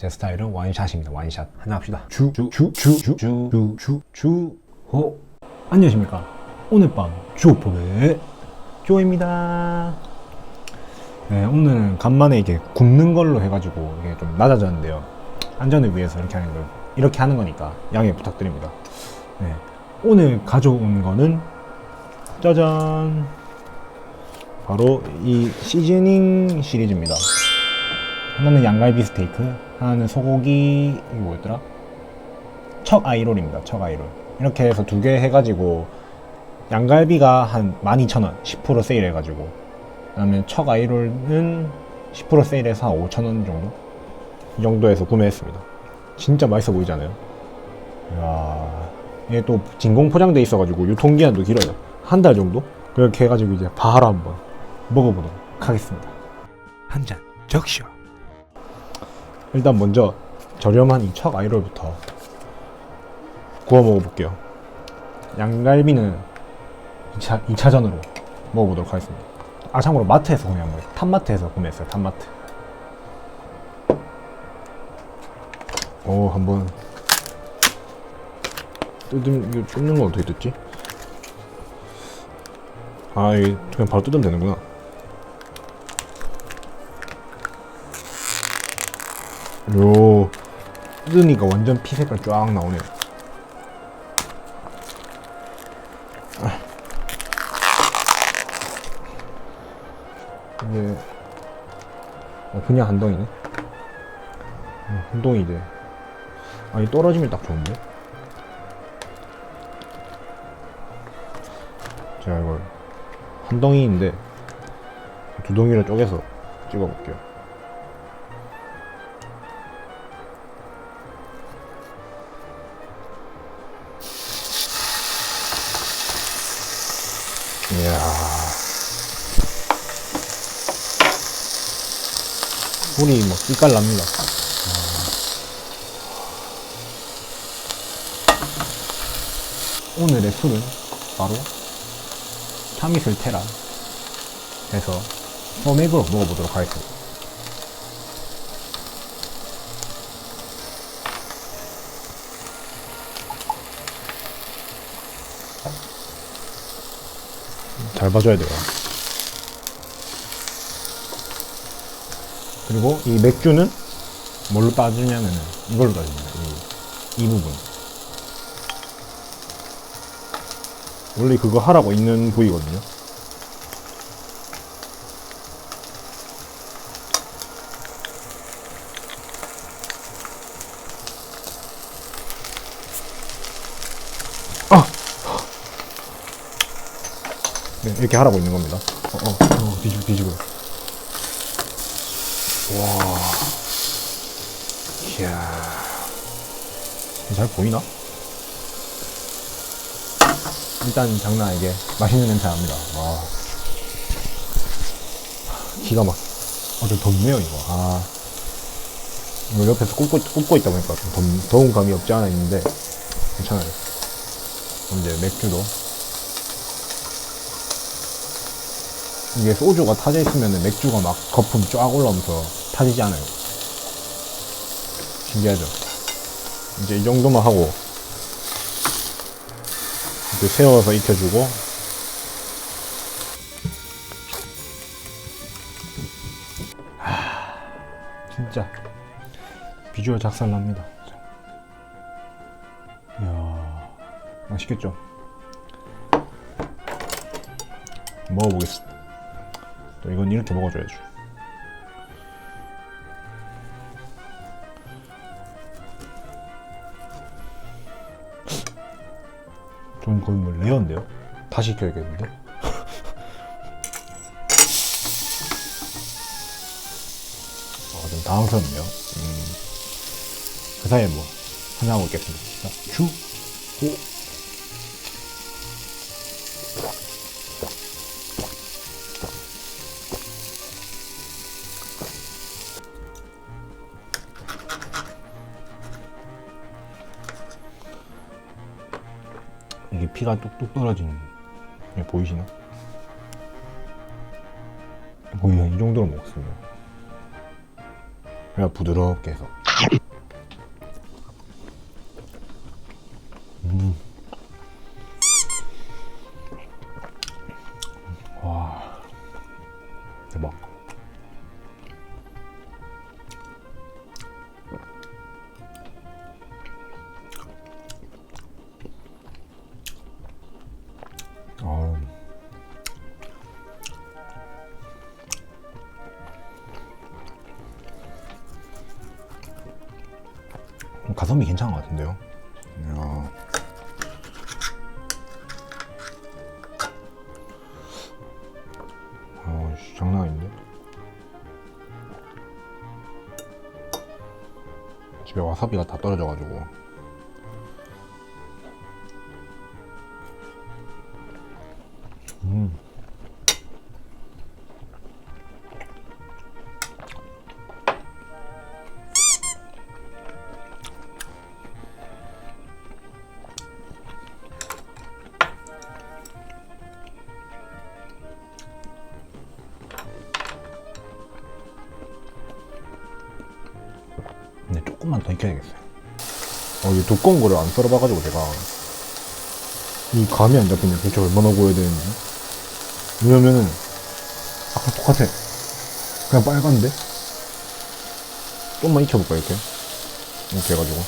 제 스타일은 원샷입니다. 원샷. 하나 합시다. 주, 주, 주, 주, 주, 주, 주, 주, 주, 호. 안녕하십니까. 오늘 밤 주호pop의 조입니다. 네, 오늘은 간만에 이게 굽는 걸로 해가지고 이게 좀 낮아졌는데요. 안전을 위해서 이렇게 하는 걸, 이렇게 하는 거니까 양해 부탁드립니다. 네. 오늘 가져온 거는 짜잔. 바로 이 시즈닝 시리즈입니다. 하나는 양갈비 스테이크, 하나는 소고기 이거 뭐였더라? 척 아이롤입니다. 척 아이롤. 이렇게 해서 두 개 해가지고 양갈비가 한 12,000원, 10% 세일해가지고 그다음에 척 아이롤은 10% 세일해서 한 5,000원 정도? 이 정도에서 구매했습니다. 진짜 맛있어 보이잖아요. 이야, 이게 또 진공 포장돼 있어가지고 유통기한도 길어요. 한 달 정도? 그렇게 해가지고 이제 바로 한번 먹어보도록 하겠습니다. 한 잔 적셔. 일단 먼저 저렴한 이척 아이롤부터 구워 먹어볼게요. 양갈비는 2차, 2차전으로 먹어보도록 하겠습니다. 아, 참고로 마트에서 구매한 거예요. 탑마트에서 구매했어요, 탑마트. 오, 한번. 뜯음, 이거 뜯는 건 어떻게 뜯지? 아, 이게 그냥 바로 뜯으면 되는구나. 요 뜯으니까 완전 피 색깔 쫙 나오네. 이게 어, 그냥 한 덩이네. 음, 한 덩이 이제 아니 떨어지면 딱 좋은데. 제가 이걸 한 덩이인데 두 덩이를 쪼개서 찍어볼게요. 불이 뭐 빛깔 납니다. 오늘의 술은 바로 타미슬 테라 해서 소맥으로 먹어보도록 하겠습니다. 잘 봐줘야 돼요. 그리고 이 맥주는 뭘로 빠지냐면은 이걸로 빠집니다. 이, 이 부분. 원래 그거 하라고 있는 부위거든요. 아! 네, 이렇게 하라고 있는 겁니다. 어, 어, 어 뒤지고, 뒤지고. 와. 이야. 잘 보이나? 일단 장난 아니게 맛있는 냄새 납니다. 와. 기가 막. 어, 좀 덥네요, 이거. 아. 이거 옆에서 굽고, 굽고 있다 보니까 좀 덥, 더운 감이 없지 않아 있는데, 괜찮아요. 그럼 이제 맥주도. 이게 소주가 타져 있으면 맥주가 막 거품 쫙 올라오면서 타지지 않아요. 신기하죠? 이제 이 정도만 하고, 이제 세워서 익혀주고, 하, 진짜 비주얼 작살납니다. 이야, 맛있겠죠? 먹어보겠습니다. 또 이건 이렇게 먹어줘야죠. 좀 거의 뭐 레어인데요? 다시 켜야겠는데? 어, 좀 당황스럽네요. 음, 그 사이에 뭐, 하나 먹겠습니다. 자, 주, 피가 뚝뚝 떨어지는 게 보이시나? 거의 한이 정도로 먹습니다. 그냥 부드럽게 해서 가성비 괜찮은 것 같은데요? 이야. 어, 씨, 장난 아닌데? 집에 와사비가 다 떨어져가지고. 익혀야겠어요. 어, 이 두꺼운 거를 안 썰어봐가지고 제가 이 감이 안 잡히네. 도대체 얼마나 구워야 되는지. 왜냐면은 아까 똑같아. 그냥 빨간데? 좀만 익혀볼까 이렇게? 이렇게 해가지고.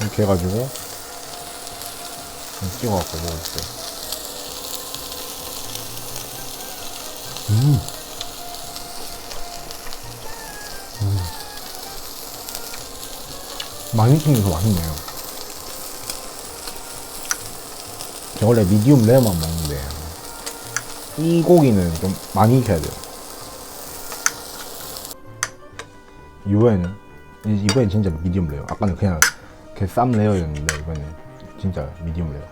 이렇게 해가지고 좀 찍어갖고 먹어볼게요. 음. 음. 많이 튀겨서 맛있네요. 제가 원래 미디움 레어만 먹는데 이 고기는 좀 많이 익혀야 돼요. 이번에는 이- 이번엔 진짜 미디움 레어. 아까는 그냥 그 쌈 레어였는데 이번엔 진짜 미디움 레어.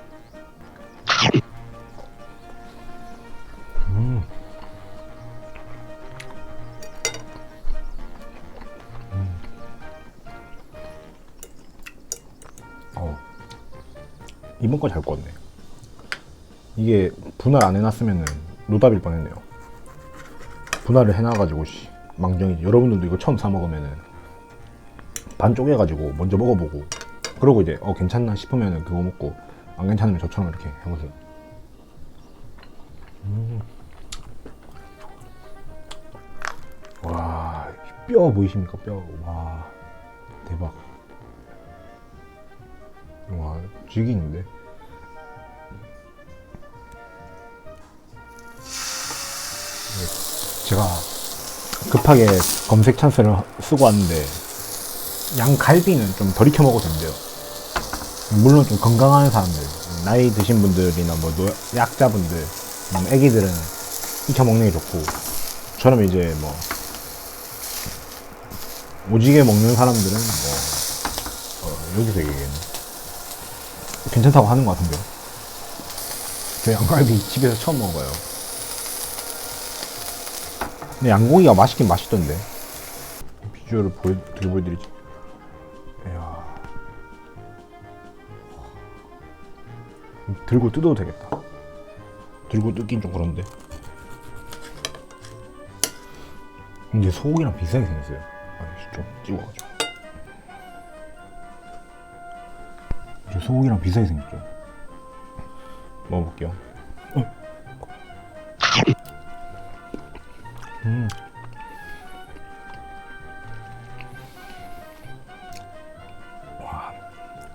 이번 거잘 구웠네. 이게 분할 안 해놨으면은 노답일 뻔했네요. 분할을 해놔가지고 씨 망정이지. 여러분들도 이거 처음 사 먹으면은 반 쪼개가지고 먼저 먹어보고 그러고 이제 어 괜찮나 싶으면은 그거 먹고 안 괜찮으면 저처럼 이렇게 해보세요. 음. 와, 이뼈 보이십니까? 뼈. 와, 대박. 죽이는데? 네, 제가 급하게 검색 찬스를 쓰고 왔는데, 양갈비는 좀 덜 익혀 먹어도 된대요. 물론 좀 건강한 사람들, 나이 드신 분들이나 뭐 노- 약자분들, 음, 애기들은 익혀 먹는 게 좋고, 저는 이제 뭐, 오지게 먹는 사람들은 뭐, 어, 여기서 얘기겠네. 괜찮다고 하는 것 같은데요. 저 양갈비 집에서 처음 먹어봐요. 근데 양고기가 맛있긴 맛있던데. 비주얼을 보여, 어떻게 보여드리지? 이야. 들고 뜯어도 되겠다. 들고 뜯긴 좀 그런데. 근데 소고기랑 비슷하게 생겼어요. 아이씨, 좀 찍어가지고. 소고기랑 비슷하게 생겼죠. 먹어볼게요. 어. 음. 와,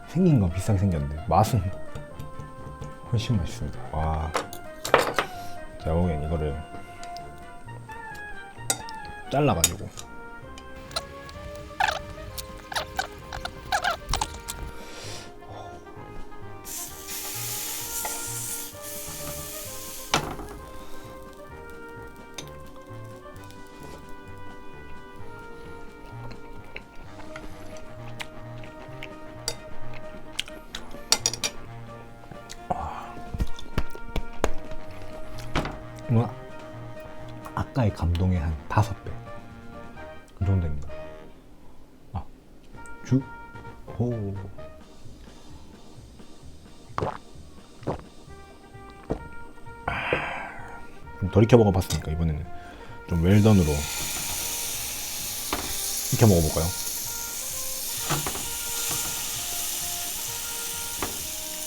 생긴 건 비슷하게 생겼는데 맛은 훨씬 맛있습니다. 와, 제가 보기엔 이거를 잘라가지고 가까이 감동의 한 다섯 배. 그 정도입니다. 아, 주, 호. 아, 좀 돌이켜 먹어봤으니까 이번에는 좀 웰던으로 익혀 먹어볼까요?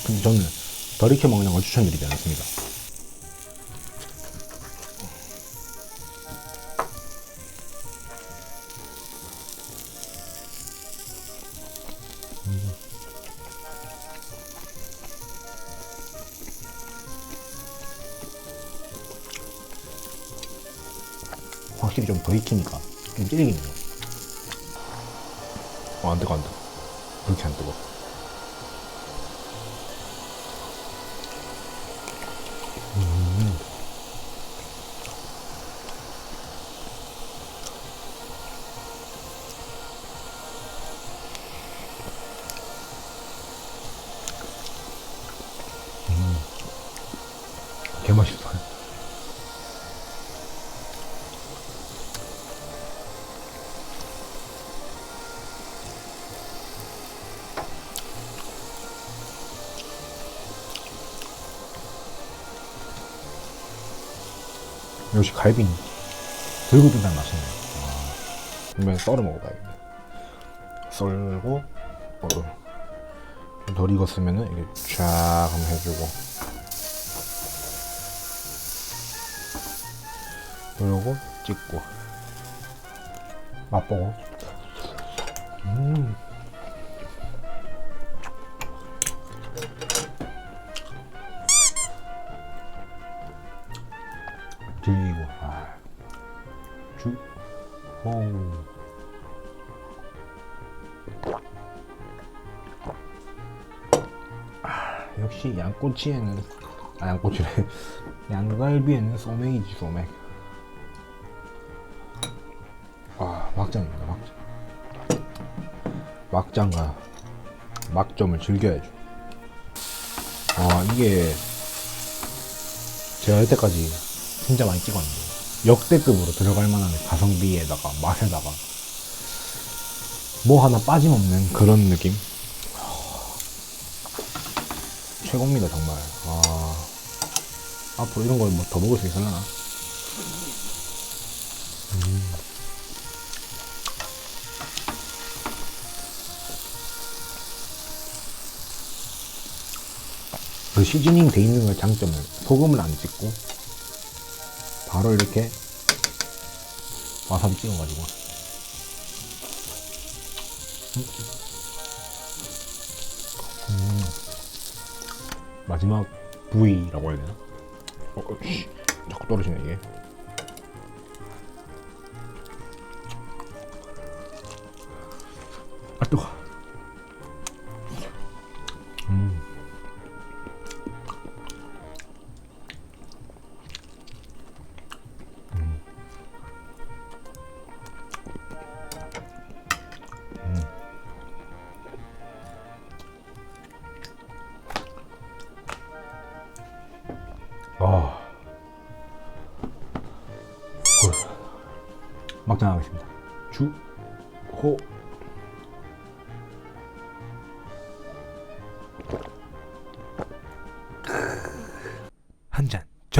근데 저는 덜 익혀 먹는 걸 추천드리지 않습니다. 확실히 좀 더 익히니까 좀 찔리겠네요. 어, 안 뜨거, 안 뜨거. 그렇게 안 뜨거. 음. 음. 개 맛있어요. 역시 갈비는 들고 든다는 맛이네. 아, 이번에 썰어 먹어봐야겠네. 썰고, 어, 좀덜 익었으면은 이게 쫙 한번 해주고. 그러고 찍고. 맛보고. 음. 호. 아, 역시 양꼬치에는 아 양꼬치래 양갈비에는 소맥이지 소맥. 아 막장입니다 막장. 막장과 막점을 즐겨야죠. 아 이게 제가 여태까지 진짜 많이 찍었는데 역대급으로 들어갈 만한 가성비에다가 맛에다가 뭐 하나 빠짐없는 그런 느낌? 최고입니다 정말. 아 앞으로 이런 걸 뭐 더 먹을 수 있을라나? 음. 그 시즈닝 돼 있는 걸 장점을 소금을 안 찍고 바로 이렇게 와사비 찍어가지고 음. 마지막 부위라고 해야 되나? 어, 어, 씨. 자꾸 떨어지네 이게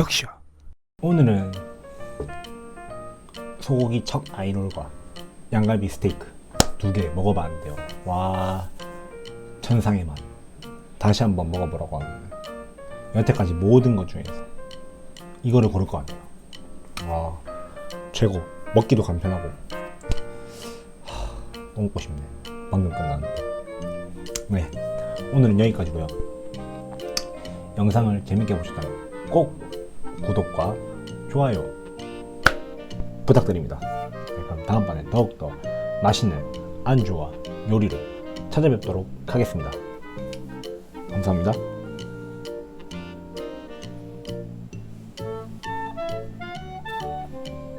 잔 적셔. 오늘은 소고기 척 아이롤과 양갈비 스테이크 두 개 먹어봤는데요. 와 천상의 맛. 다시 한번 먹어보라고 하면 여태까지 모든 것 중에서 이거를 고를 것 같아요. 와 최고. 먹기도 간편하고. 하, 또 먹고 싶네. 방금 끝났는데. 네 오늘은 여기까지고요. 영상을 재밌게 보셨다면 꼭 구독과 좋아요 부탁드립니다. 네, 그럼 다음번에 더욱더 맛있는 안주와 요리를 찾아뵙도록 하겠습니다. 감사합니다.